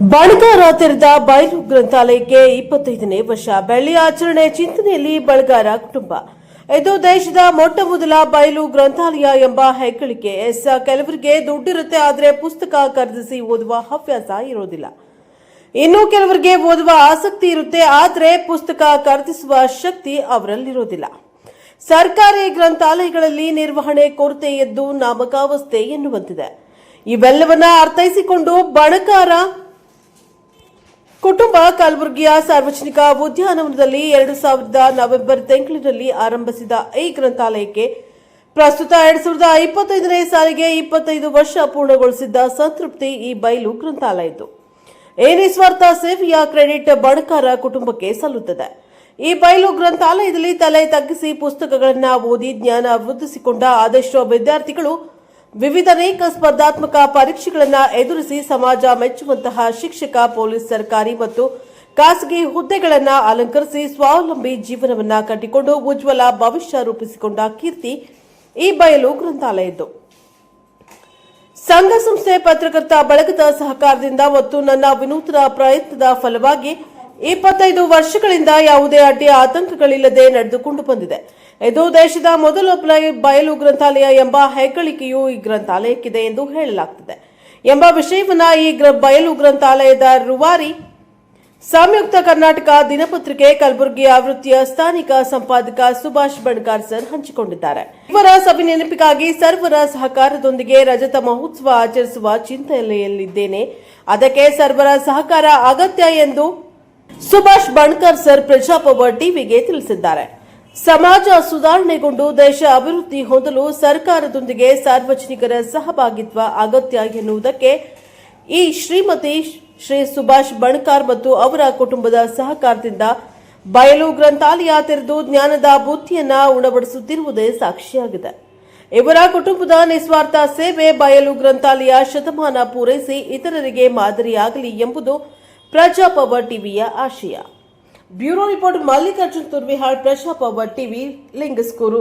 ಬಣಗಾರ ತೆರೆದ ಬಯಲು ಗ್ರಂಥಾಲಯಕ್ಕೆ ಇಪ್ಪತ್ತೈದನೇ ವರ್ಷ ಬೆಳ್ಳಿ ಆಚರಣೆ ಚಿಂತನೆಯಲ್ಲಿ ಬಳಗಾರ ಕುಟುಂಬ. ಇದು ದೇಶದ ಮೊಟ್ಟ ಮೊದಲ ಬಯಲು ಗ್ರಂಥಾಲಯ ಎಂಬ ಹೆಗ್ಗಳಿಕೆ. ಎಸ್, ಕೆಲವರಿಗೆ ದುಡ್ಡಿರುತ್ತೆ, ಆದರೆ ಪುಸ್ತಕ ಖರೀದಿಸಿ ಓದುವ ಹವ್ಯಾಸ ಇರೋದಿಲ್ಲ. ಇನ್ನು ಕೆಲವರಿಗೆ ಓದುವ ಆಸಕ್ತಿ ಇರುತ್ತೆ, ಆದರೆ ಪುಸ್ತಕ ಖರೀದಿಸುವ ಶಕ್ತಿ ಅವರಲ್ಲಿರೋದಿಲ್ಲ. ಸರ್ಕಾರಿ ಗ್ರಂಥಾಲಯಗಳಲ್ಲಿ ನಿರ್ವಹಣೆ ಕೊರತೆ ಎದ್ದು ನಾಮಕಾವಸ್ಥೆ ಎನ್ನುವಂತಿದೆ. ಇವೆಲ್ಲವನ್ನ ಅರ್ಥೈಸಿಕೊಂಡು ಬಣಕಾರ ಕುಟುಂಬ ಕಲಬುರಗಿಯ ಸಾರ್ವಜನಿಕ ಉದ್ಯಾನವನದಲ್ಲಿ ಎರಡು ಸಾವಿರದ ನವೆಂಬರ್ ತಿಂಗಳಿನಲ್ಲಿ ಆರಂಭಿಸಿದ ಈ ಗ್ರಂಥಾಲಯಕ್ಕೆ ಪ್ರಸ್ತುತ ಎರಡ್ ಸಾವಿರದ ಇಪ್ಪತ್ತೈದನೇ ಸಾಲಿಗೆ ಇಪ್ಪತ್ತೈದು ವರ್ಷ ಪೂರ್ಣಗೊಳಿಸಿದ್ದ ಸಂತೃಪ್ತಿ ಈ ಬಯಲು ಗ್ರಂಥಾಲಯದ್ದು. ಈ ನಿಸ್ವಾರ್ಥ ಸೇವೆಯ ಕ್ರೆಡಿಟ್ ಬಣಕಾರ ಕುಟುಂಬಕ್ಕೆ ಸಲ್ಲುತ್ತದೆ. ಈ ಬಯಲು ಗ್ರಂಥಾಲಯದಲ್ಲಿ ತಲೆ ತಗ್ಗಿಸಿ ಪುಸ್ತಕಗಳನ್ನು ಓದಿ ಜ್ಞಾನ ವೃದ್ಧಿಸಿಕೊಂಡ ಆದಷ್ಟು ವಿದ್ಯಾರ್ಥಿಗಳು ವಿವಿಧ ಅನೇಕ ಸ್ಪರ್ಧಾತ್ಮಕ ಪರೀಕ್ಷೆಗಳನ್ನು ಎದುರಿಸಿ ಸಮಾಜ ಮೆಚ್ಚುವಂತಹ ಶಿಕ್ಷಕ, ಪೊಲೀಸ್, ಸರ್ಕಾರಿ ಮತ್ತು ಖಾಸಗಿ ಹುದ್ದೆಗಳನ್ನು ಅಲಂಕರಿಸಿ ಸ್ವಾವಲಂಬಿ ಜೀವನವನ್ನ ಕಟ್ಟಿಕೊಂಡು ಉಜ್ವಲ ಭವಿಷ್ಯ ರೂಪಿಸಿಕೊಂಡ ಕೀರ್ತಿ ಈ ಬಯಲು ಗ್ರಂಥಾಲಯದ್ದು. ಸಂಘ ಸಂಸ್ಥೆ ಪತ್ರಕರ್ತ ಬಳಗದ ಸಹಕಾರದಿಂದ ಮತ್ತು ನನ್ನ ವಿನೂತನ ಪ್ರಯತ್ನದ ಫಲವಾಗಿ ಇಪ್ಪತ್ತೈದು ವರ್ಷಗಳಿಂದ ಯಾವುದೇ ಅಡ್ಡಿ ಆತಂಕಗಳಿಲ್ಲದೆ ನಡೆದುಕೊಂಡು ಬಂದಿದೆ. ಇದು ದೇಶದ ಮೊದಲ ಬಯಲು ಗ್ರಂಥಾಲಯ ಎಂಬ ಹೆಗ್ಗಳಿಕೆಯು ಈ ಗ್ರಂಥಾಲಯಕ್ಕಿದೆ ಎಂದು ಹೇಳಲಾಗುತ್ತದೆ ಎಂಬ ವಿಷಯವನ್ನ ಈ ಬಯಲು ಗ್ರಂಥಾಲಯದ ರುವಾರಿ, ಸಂಯುಕ್ತ ಕರ್ನಾಟಕ ದಿನಪತ್ರಿಕೆ, ಕಲಬುರಗಿ ಆವೃತ್ತಿಯ ಸ್ಥಾನಿಕ ಸಂಪಾದಕ ಸುಭಾಷ್ ಬಣ್ಕಾರ್ ಸರ್ ಹಂಚಿಕೊಂಡಿದ್ದಾರೆ. ಇವರ ಸಭೆ ನೆನಪಿಗಾಗಿ ಸರ್ವರ ಸಹಕಾರದೊಂದಿಗೆ ರಜತ ಮಹೋತ್ಸವ ಆಚರಿಸುವ ಚಿಂತನೆಯಲ್ಲಿದ್ದೇನೆ. ಅದಕ್ಕೆ ಸರ್ವರ ಸಹಕಾರ ಅಗತ್ಯ ಎಂದು ಸುಭಾಷ್ ಬಣ್ಕರ್ ಸರ್ ಪ್ರಜಾಪವರ್ ಟಿವಿಗೆ ತಿಳಿಸಿದ್ದಾರೆ. ಸಮಾಜ ಸುಧಾರಣೆಗೊಂಡು ದೇಶ ಅಭಿವೃದ್ಧಿ ಹೊಂದಲು ಸರ್ಕಾರದೊಂದಿಗೆ ಸಾರ್ವಜನಿಕರ ಸಹಭಾಗಿತ್ವ ಅಗತ್ಯ ಎನ್ನುವುದಕ್ಕೆ ಈ ಶ್ರೀಮತಿ ಶ್ರೀ ಸುಭಾಷ್ ಬಣ್ಕಾರ್ ಮತ್ತು ಅವರ ಕುಟುಂಬದ ಸಹಕಾರದಿಂದ ಬಯಲು ಗ್ರಂಥಾಲಯ ತೆರೆದು ಜ್ಞಾನದ ಬುದ್ಧಿಯನ್ನ ಉಣಬಡಿಸುತ್ತಿರುವುದೇ ಸಾಕ್ಷಿಯಾಗಿದೆ. ಇವರ ಕುಟುಂಬದ ನಿಸ್ವಾರ್ಥ ಸೇವೆ ಬಯಲು ಗ್ರಂಥಾಲಯ ಶತಮಾನ ಪೂರೈಸಿ ಇತರರಿಗೆ ಮಾದರಿಯಾಗಲಿ ಎಂಬುದು ಪ್ರಜಾಪವರ್ ಟಿವಿಯ ಆಶಯ. Bureau report Mallikarjun Turvihal Prajapower TV Lingasugur.